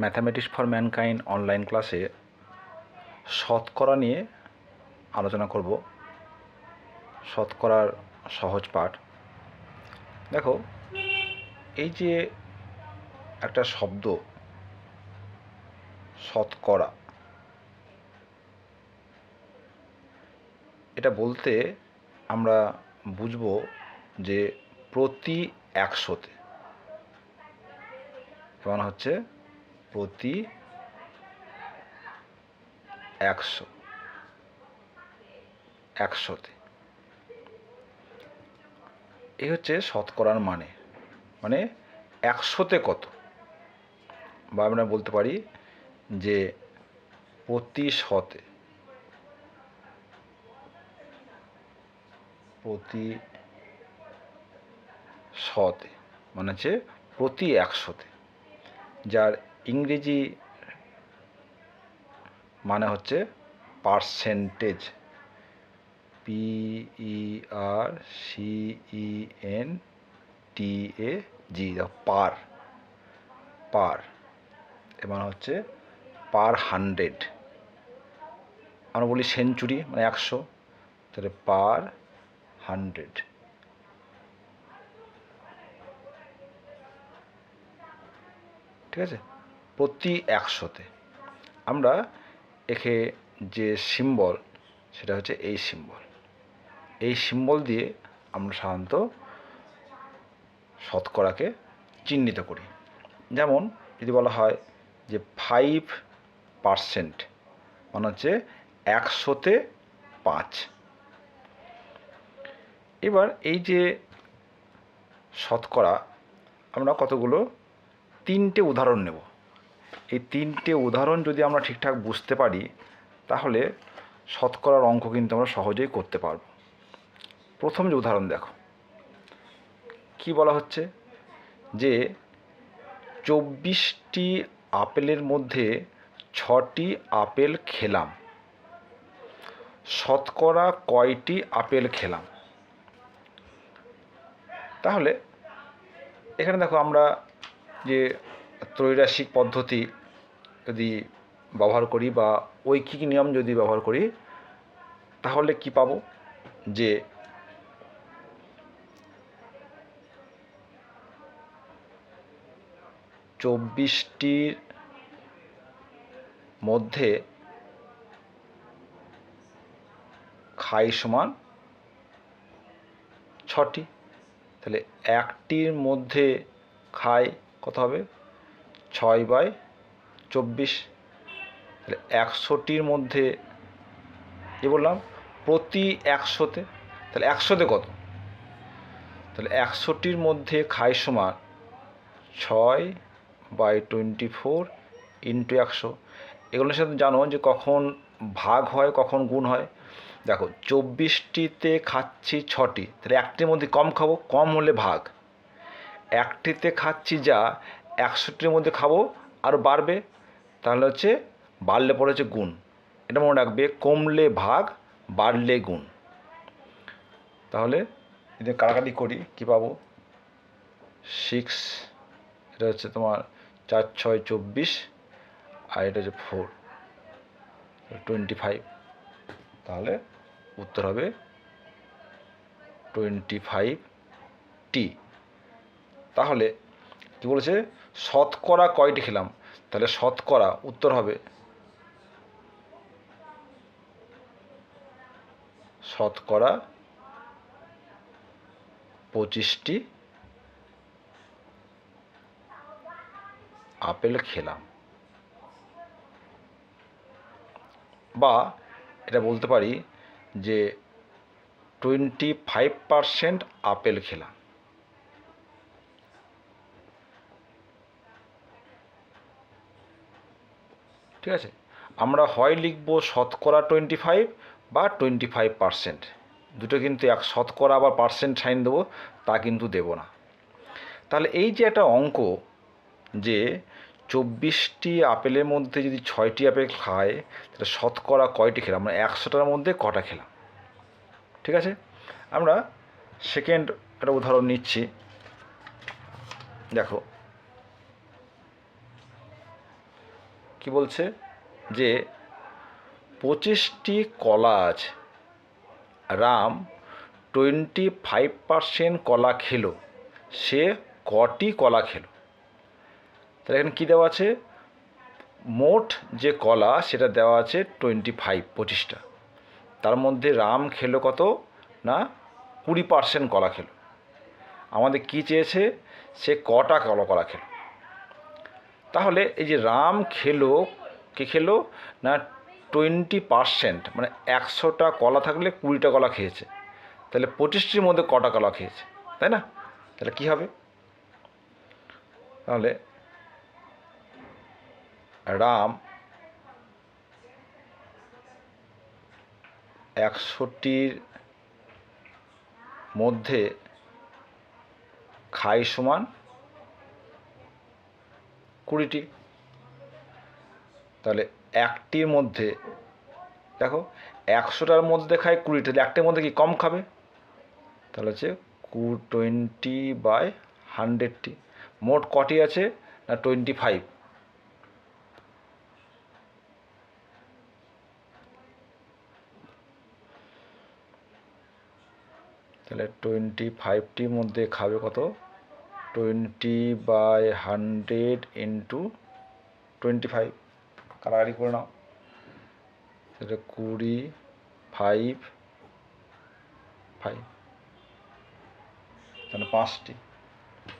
Mathematics for mankind online ক্লাসে শতকরা নিয়ে আলোচনা করব। শতকরার সহজ পাঠ। দেখো, এই যে একটা শব্দ, শতকরা, এটা বলতে আমরা বুঝব যে প্রতি একশোতে মানে হচ্ছে? প্রতি একশো। একশোতে। এই হচ্ছে শতকরার মানে। মানে একশোতে কত? বা আমরা বলতে পারি যে প্রতি শতে। প্রতি শতে। মানে হচ্ছে প্রতি একশোতে। যার ইংরেজি মানে হচ্ছে percentage P E R C E N T A G per per per হচ্ছে পার হান্ড্রেড আমরা বলি সেঞ্চুরি মানে একশো, তাহলে পার হান্ড্রেড ঠিক আছে? প্রতি একশোতে। আমরা একে যে সিম্বল সেটা হচ্ছে এই সিম্বল এই সিম্বল দিয়ে আমরা সাধারণত শতকরাকে চিহ্নিত করি। যেমন যদি বলা হয় যে ফাইভ পারসেন্ট মানে হচ্ছে একশোতে পাঁচ। এবার এই যে শতকরা, আমরা কতগুলো? তিনটে উদাহরণ নেব। এই তিনটে উদাহরণ যদি আমরা ঠিকঠাক বুঝতে পারি, তাহলে শতকরার অঙ্ক কিন্তু আমরা সহজেই করতে পারব। প্রথম যে উদাহরণ দেখো। কি বলা হচ্ছে? যে চব্বিশটি আপেলের মধ্যে ছটি আপেল খেলাম। শতকরা কয়টি আপেল খেলাম? তাহলে এখানে দেখো আমরা যে ত্রৈরাসিক পদ্ধতি যদি ব্যবহার করি বা ঐকিক নিয়ম যদি ব্যবহার করি, তাহলে কি পাবো? যে চব্বিশটির মধ্যে খাই সমান ছটি। তাহলে একটির মধ্যে খাই কত হবে? ছয় বাই চব্বিশ, তাহলে একশোটির মধ্যে এ বললাম? প্রতি একশোতে, তাহলে একশোতে কত? তাহলে একশোটির মধ্যে খাই সমান ছয় বাই টোয়েন্টি ফোর ইন্টু একশো। এগুলোর সাথে জানো যে কখন ভাগ হয়, কখন গুণ হয়? দেখো, চব্বিশটিতে খাচ্ছি ছটি, তাহলে একটির মধ্যে কম খাব, কম হলে ভাগ। একটিতে খাচ্ছি যা একশোটির মধ্যে খাব, আর বাড়বে। তাহলে হচ্ছে বাড়লে পরে হচ্ছে গুণ। এটা মনে রাখবে, কমলে ভাগ, বাড়লে গুণ। তাহলে যদি কাটাকাটি করি, কী পাবো? সিক্স এটা হচ্ছে তোমার চার, ছয়, চব্বিশ, আর এটা হচ্ছে ফোর টোয়েন্টি ফাইভ তাহলে উত্তর হবে টোয়েন্টি ফাইভ টি তাহলে কি বলেছে? শতকরা কয়টি খেলাম? তাহলে শতকরা উত্তর হবে শতকরা পঁচিশটি আপেল খেলাম। বা এটা বলতে পারি যে টোয়েন্টি ফাইভ পারসেন্ট আপেল খেলাম। ঠিক আছে? আমরা হয় লিখব শতকরা টোয়েন্টি ফাইভ বা টোয়েন্টি ফাইভ পারসেন্ট দুটো কিন্তু এক শতকরা বা পার্সেন্ট সাইন দেবো, তা কিন্তু দেবো না। তাহলে এই যে একটা অঙ্ক যে চব্বিশটি আপেলের মধ্যে যদি ছয়টি আপেল খায়, তাহলে শতকরা কয়টি খেলাম? মানে একশোটার মধ্যে কটা খেলাম? ঠিক আছে? আমরা সেকেন্ড একটা উদাহরণ নিচ্ছি। দেখো কি বলছে? যে পঁচিশটি কলা আছে। রাম টোয়েন্টি ফাইভ পার্সেন্ট কলা খেলো। সে কটি কলা খেলো? তাহলে এখানে কী দেওয়া আছে? মোট যে কলা, সেটা দেওয়া আছে টোয়েন্টি ফাইভ পঁচিশটা। তার মধ্যে রাম খেলো কত? না, কুড়ি পার্সেন্ট কলা খেলো। আমাদের কী চেয়েছে? সে কটা কলা কলা খেলো? তাহলে এই যে রাম খেলো, কে খেলো? না টোয়েন্টি পার্সেন্ট মানে একশোটা কলা থাকলে কুড়িটা কলা খেয়েছে। তাহলে পঁচিশটির মধ্যে কটা কলা খেয়েছে, তাই না? তাহলে কী হবে? তাহলে রাম একশোটির মধ্যে খাই সমান কুড়িটি। তাহলে একটির মধ্যে, দেখো, একশোটার মধ্যে খায় কুড়িটা, তাহলে একটার মধ্যে কি কম খাবে? তাহলে হচ্ছে কু, টোয়েন্টি বাই হান্ড্রেডটি। মোট কটি আছে? না, টোয়েন্টি ফাইভ। তাহলে টোয়েন্টি ফাইভটির মধ্যে খাবে কত? Twenty by hundred into twenty five. কারাগারি করে নাও। সেটা কুড়ি, ফাইভ ফাইভ। তাহলে পাঁচটি।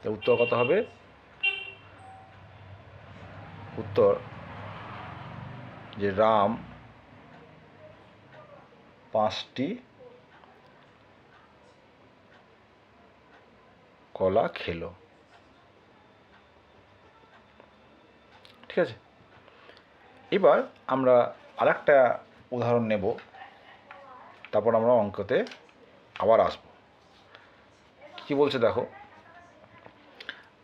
উত্তর কত হবে? উত্তর যে রাম, পাঁচটি কলা খেলো। ঠিক আছে? এবার আমরা আরেকটা উদাহরণ নেব। তারপর আমরা অঙ্কতে আবার আসব। কি বলছে দেখো?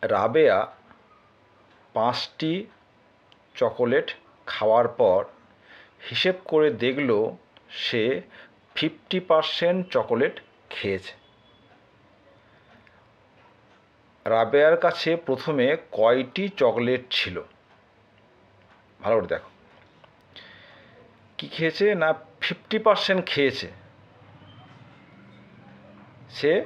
রাবেয়া পাঁচটি চকোলেট খাওয়ার পর হিসেব করে দেখল সে ফিফটি পারসেন্ট চকোলেট খেয়েছে। রাবেয়ার কাছে প্রথমে কয়টি চকলেট ছিল? ভালো করে দেখো। কী খেয়েছে না ফিফটি পার্সেন্ট খেয়েছে? সে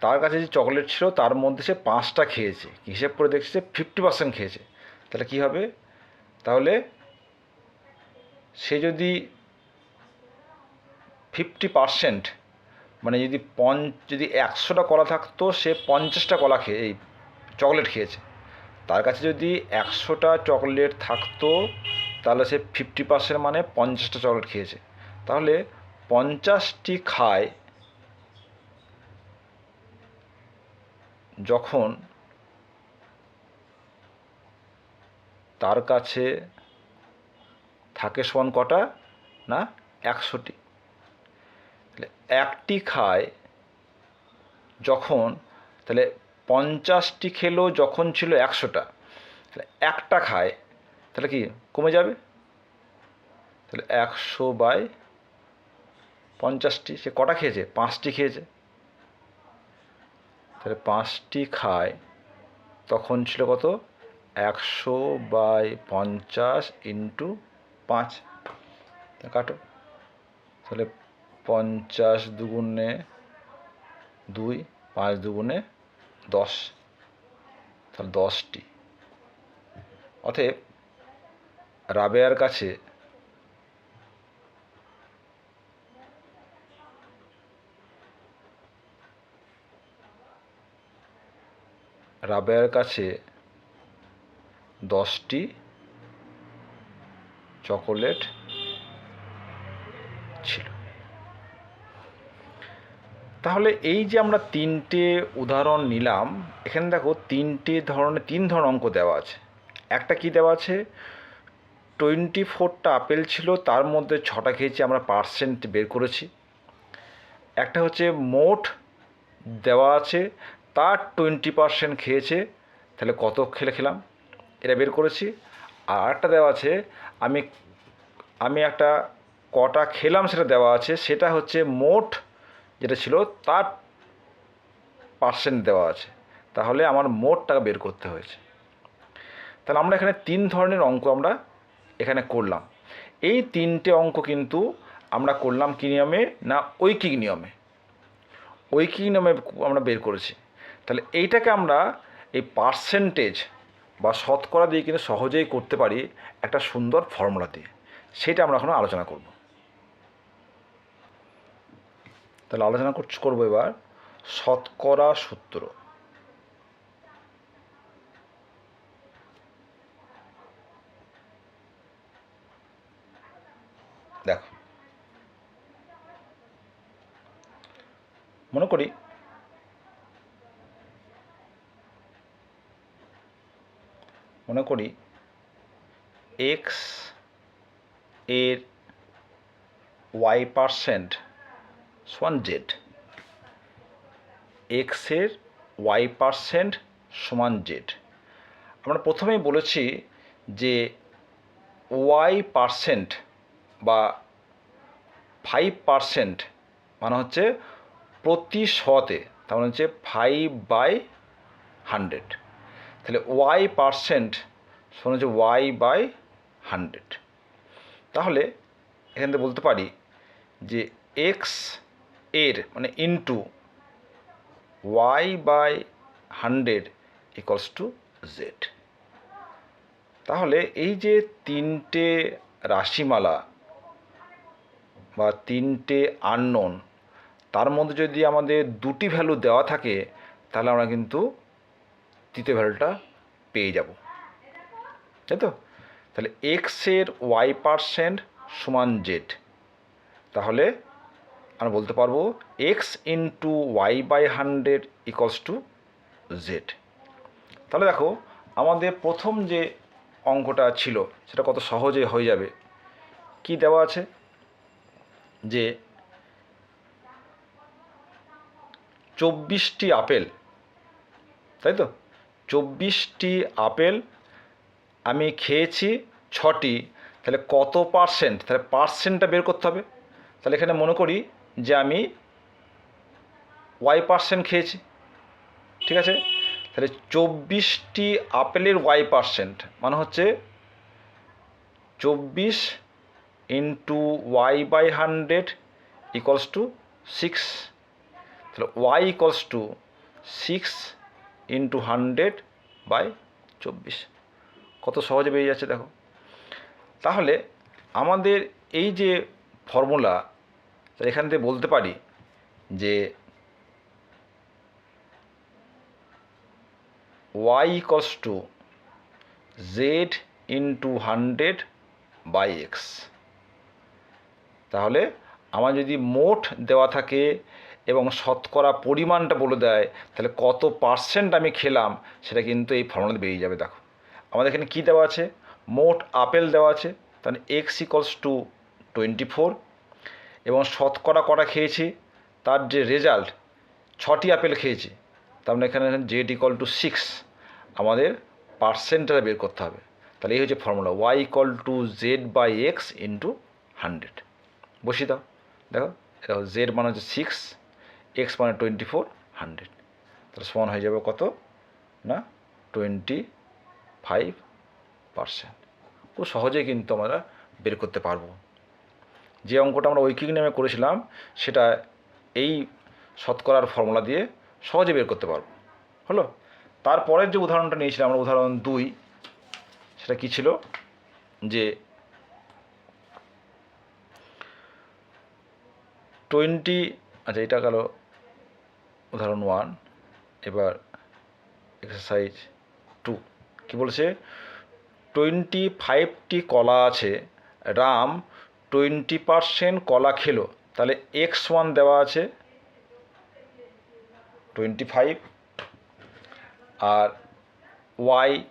তার কাছে যে চকলেট ছিল, তার মধ্যে সে পাঁচটা খেয়েছে। হিসেব করে দেখছে সে ফিফটি পার্সেন্ট খেয়েছে। তাহলে কী হবে? তাহলে সে যদি ফিফটি পার্সেন্ট মানে যদি পঞ্চ, যদি একশোটা কলা থাকতো, সে পঞ্চাশটা কলা খেয়ে, এই চকলেট খেয়েছে। তার কাছে যদি একশোটা চকলেট থাকতো, তাহলে সে ফিফটি পার্সেন্ট মানে পঞ্চাশটা চকলেট খেয়েছে। তাহলে পঞ্চাশটি খায়, যখন তার কাছে থাকে সমান কটা? না, একশোটি। তাহলে একটি খায় যখন, তাহলে পঞ্চাশটি খেলো যখন ছিল একশোটা, তাহলে একটা খায়, তাহলে কি কমে যাবে? তাহলে একশো বাই পঞ্চাশটি, সে কটা খেয়েছে? পাঁচটি খেয়েছে। তাহলে পাঁচটি খায়, তখন ছিল কত? একশো বাই পঞ্চাশ ইন্টু পাঁচ। কাটো। তাহলে পঞ্চাশ দুগুণে দুই, পাঁচ দুগুণে দশ। তাহলে দশটি। অতএব রাবেয়ার কাছে রাবেয়ার কাছে দশটি চকোলেট ছিল। তাহলে এই যে আমরা তিনটে উদাহরণ নিলাম, এখানে দেখো তিনটে ধরনের, তিন ধরনের অঙ্ক দেওয়া আছে। একটা কি দেওয়া আছে? টোয়েন্টি ফোরটা আপেল ছিল, তার মধ্যে ছটা খেয়েছি, আমরা পার্সেন্ট বের করেছি। একটা হচ্ছে মোট দেওয়া আছে, তার টোয়েন্টি পার্সেন্ট খেয়েছে, তাহলে কত খেলে খেলাম? এটা বের করেছি। আর একটা দেওয়া আছে, আমি আমি একটা কটা খেলাম সেটা দেওয়া আছে, সেটা হচ্ছে মোট যেটা ছিল তার পার্সেন্ট দেওয়া আছে। তাহলে আমার মোট টাকা বের করতে হয়েছে। তাহলে আমরা এখানে তিন ধরনের অঙ্ক আমরা এখানে করলাম। এই তিনটে অঙ্ক কিন্তু আমরা করলাম কী নিয়মে না ঐকিক নিয়মে? ঐকিক নিয়মে আমরা বের করেছি। তাহলে এইটাকে আমরা এই পার্সেন্টেজ বা শতকরা দিয়ে কিন্তু সহজেই করতে পারি একটা সুন্দর ফর্মুলা দিয়ে। সেটা আমরা এখন আলোচনা করব। তাহলে আলোচনা করছ- করব এবার। শতকরা সূত্র দেখো। মনে করি মনে করি এক্সের ওয়াই পার্সেন্ট সমান জেড এক্সের ওয়াই পার্সেন্ট সমান জেড আমরা প্রথমেই বলেছি যে ওয়াই পার্সেন্ট বা ফাইভ পার্সেন্ট মানে হচ্ছে প্রতি শতে, তার মানে হচ্ছে ফাইভ বাই হান্ড্রেড তাহলে ওয়াই পার্সেন্ট সমান হচ্ছে ওয়াই বাই হান্ড্রেড তাহলে এখান থেকে বলতে পারি যে এক্স এর মানে into Y by hundred equals to Z তাহলে এই যে তিনটে রাশিমালা বা তিনটে আননোন তার মধ্যে যদি আমাদের দুটি ভ্যালু দেওয়া থাকে, তাহলে আমরা কিন্তু তৃতীয় ভ্যালুটা পেয়ে যাব। তাই তো? তাহলে এক্সের ওয়াই পার্সেন্ট সমান জেড তাহলে আমরা বলতে পারব X into Y by hundred equals to Z তাহলে দেখো, আমাদের প্রথম যে অঙ্কটা ছিল, সেটা কত সহজে হয়ে যাবে। কি দেওয়া আছে? যে চব্বিশটি আপেল, তাই তো? চব্বিশটি আপেল আমি খেয়েছি ছটি, তাহলে কত পার্সেন্ট তাহলে পার্সেন্টটা বের করতে হবে। তাহলে এখানে মনে করি যে আমি ওয়াই পার্সেন্ট খেয়েছি। ঠিক আছে? তাহলে চব্বিশটি আপেলের ওয়াই পার্সেন্ট মানে হচ্ছে চব্বিশ into Y by hundred equals to six তাহলে Y equals to six into hundred by চব্বিশ। কত সহজে বেরিয়ে যাচ্ছে দেখো। তাহলে আমাদের এই যে ফর্মুলা এখান থেকে বলতে পারি যে Y equals to Z into hundred by X তাহলে আমার যদি মোট দেওয়া থাকে এবং শতকরা পরিমাণটা বলে দেয়, তাহলে কত পার্সেন্ট আমি খেলাম, সেটা কিন্তু এই ফর্মুলাতে বেরিয়ে যাবে, দেখো। আমাদের এখানে কী দেওয়া আছে? মোট আপেল দেওয়া আছে, তাহলে X equals to twenty four এবং শতকরা কটা খেয়েছি, তার যে রেজাল্ট ছটি আপেল খেয়েছি। তার মানে এখানে জেড ইকল টু সিক্স আমাদের পার্সেন্টটা বের করতে হবে। তাহলে এই হচ্ছে formula Y equal to Z by X into hundred বসিয়ে দাও। দেখো, এটা জেড মানে হচ্ছে সিক্স এক্স মানে টোয়েন্টি ফোর হান্ড্রেড তাহলে সমান হয়ে যাবে কত? না টোয়েন্টি ফাইভ পার্সেন্ট খুব সহজেই কিন্তু আমরা বের করতে পারব। যে অঙ্কটা আমরা ঐকিক নামে করেছিলাম, সেটা এই শতকরার ফর্মুলা দিয়ে সহজে বের করতে পারব। হলো? তারপরের যে উদাহরণটা নিয়েছিলাম, আমরা উদাহরণ দুই, সেটা কি ছিল? যে টোয়েন্টি আচ্ছা এটা গেল উদাহরণ ওয়ান, এবার এক্সারসাইজ টু। কী বলছে? টোয়েন্টি ফাইভটি কলা আছে, রাম টোয়েন্টি পারসেন্ট কলা খেলো। তাহলে এক্স ওয়ান দেওয়া আছে। Twenty five. আর ওয়াই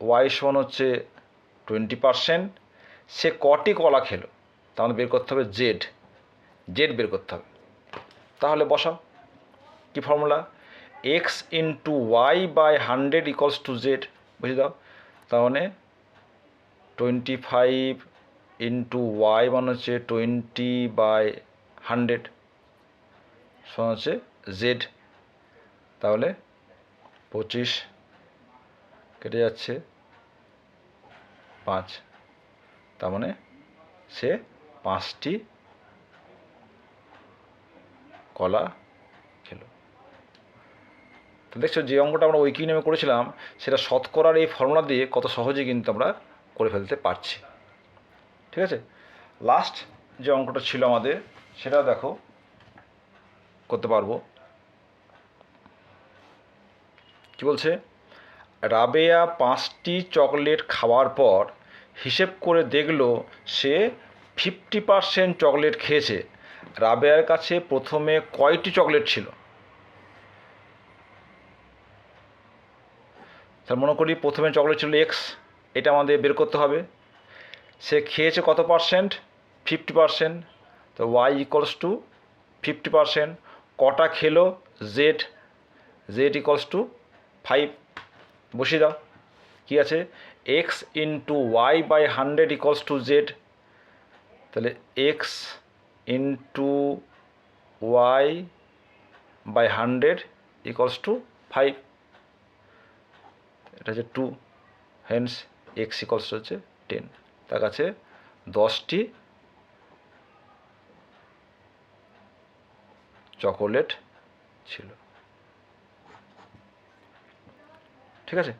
ওয়াই সমান হচ্ছে টোয়েন্টি পারসেন্ট। সে কটি কলা খেলো? তাহলে বের করতে হবে জেড। জেড বের করতে হবে। তাহলে বসাও। কী formula? X into Y by hundred equals to Z. বুঝে দাও। তাহলে টোয়েন্টি ফাইভ ইন্টু ওয়াই মানে হচ্ছে টোয়েন্টি বাই হান্ড্রেড সমান হচ্ছে জেড তাহলে পঁচিশ কেটে যাচ্ছে পাঁচ, তার মানে সে পাঁচটি কলা খেলো। তো দেখছ যে অঙ্কটা আমরা উইকি নেমে করেছিলাম, সেটা শতকরার এই ফর্মুলা দিয়ে কত সহজে কিন্তু আমরা করে ফেলতে পারছি। ঠিক আছে? লাস্ট যে অঙ্কটা ছিল আমাদের, সেটা দেখো, করতে পারব। কি বলছে? রাবেয়া পাঁচটি চকলেট খাওয়ার পর হিসেব করে দেখল সে ফিফটি পার্সেন্ট চকলেট খেয়েছে। রাবেয়ার কাছে প্রথমে কয়টি চকলেট ছিল? তার মনে করি প্রথমে চকলেট ছিল এক্স এটা আমাদের বের করতে হবে। সে খেয়েছে কত পার্সেন্ট? Fifty percent. তো Y equals to fifty percent. কটা খেলো? Z. Z equals to five. বসিয়ে দাও। কী আছে? X into Y by hundred equals to Z. তাহলে X into Y by hundred equals to five. এটা হচ্ছে টু। হেন্স এক্স ইকলস হচ্ছে টেন। তার কাছে দশটি চকোলেট ছিল। ঠিক আছে?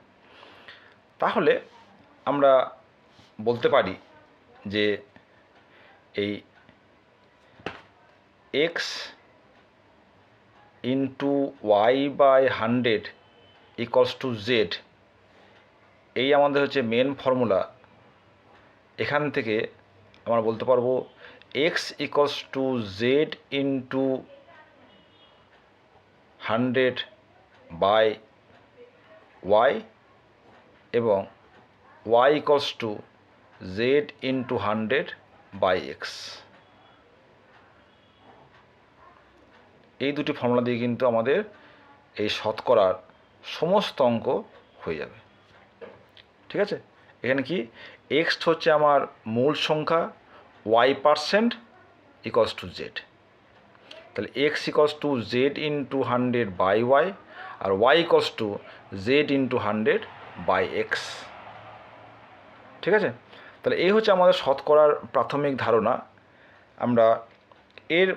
তাহলে আমরা বলতে পারি যে এই X into Y by hundred equals to Z এই আমাদের হচ্ছে মেন ফর্মুলা এখান থেকে আমরা বলতে পারব X equals to Z into hundred by Y এবং Y equals to Z into hundred by X এই দুটি ফর্মুলা দিয়ে কিন্তু আমাদের এই শতকরার সমস্ত অঙ্ক হয়ে যাবে। ঠিক আছে? এখানে কি? এক্স হচ্ছে আমার মূল সংখ্যা Y percent equals to Z তাহলে X equals to Z into hundred by Y R Y equals to Z into hundred by X ঠিক আছে? তাহলে এই হচ্ছে আমাদের শতকরার প্রাথমিক ধারণা। আমরা এর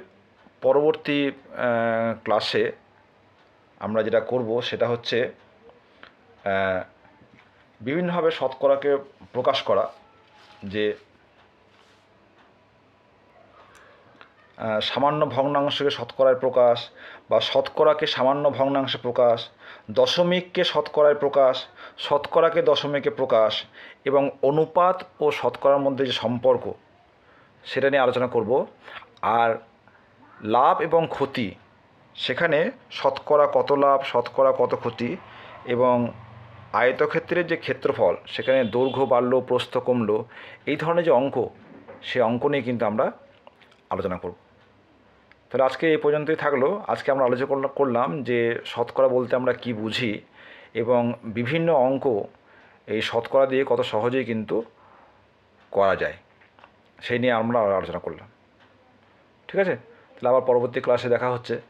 পরবর্তী ক্লাসে আমরা যেটা করব সেটা হচ্ছে বিভিন্নভাবে শতকরাকে প্রকাশ করা যে সামান্য ভগ্নাংশকে শতকরায় প্রকাশ বা শতকরাকে সামান্য ভগ্নাংশে প্রকাশ, দশমিককে শতকরায় প্রকাশ, শতকরাকে দশমিকে প্রকাশ এবং অনুপাত ও শতকরার মধ্যে যে সম্পর্ক, সেটা নিয়ে আলোচনা করব। আর লাভ এবং ক্ষতি, সেখানে শতকরা কত লাভ, শতকরা কত ক্ষতি এবং আয়তক্ষেত্রের যে ক্ষেত্রফল, সেখানে দৈর্ঘ্য বাড়লো, প্রস্থ কমলো, এই ধরনের যে অঙ্ক, সে অঙ্ক নিয়ে কিন্তু আমরা আলোচনা করব। তাহলে আজকে এই পর্যন্তই থাকল। আজকে আমরা আলোচনা করলা- করলাম যে শতকরা বলতে আমরা কি বুঝি এবং বিভিন্ন অঙ্ক এই শতকরা দিয়ে কত সহজেই কিন্তু করা যায়, সেই নিয়ে আমরা আলোচনা করলাম। ঠিক আছে? তাহলে আবার পরবর্তী ক্লাসে দেখা হচ্ছে।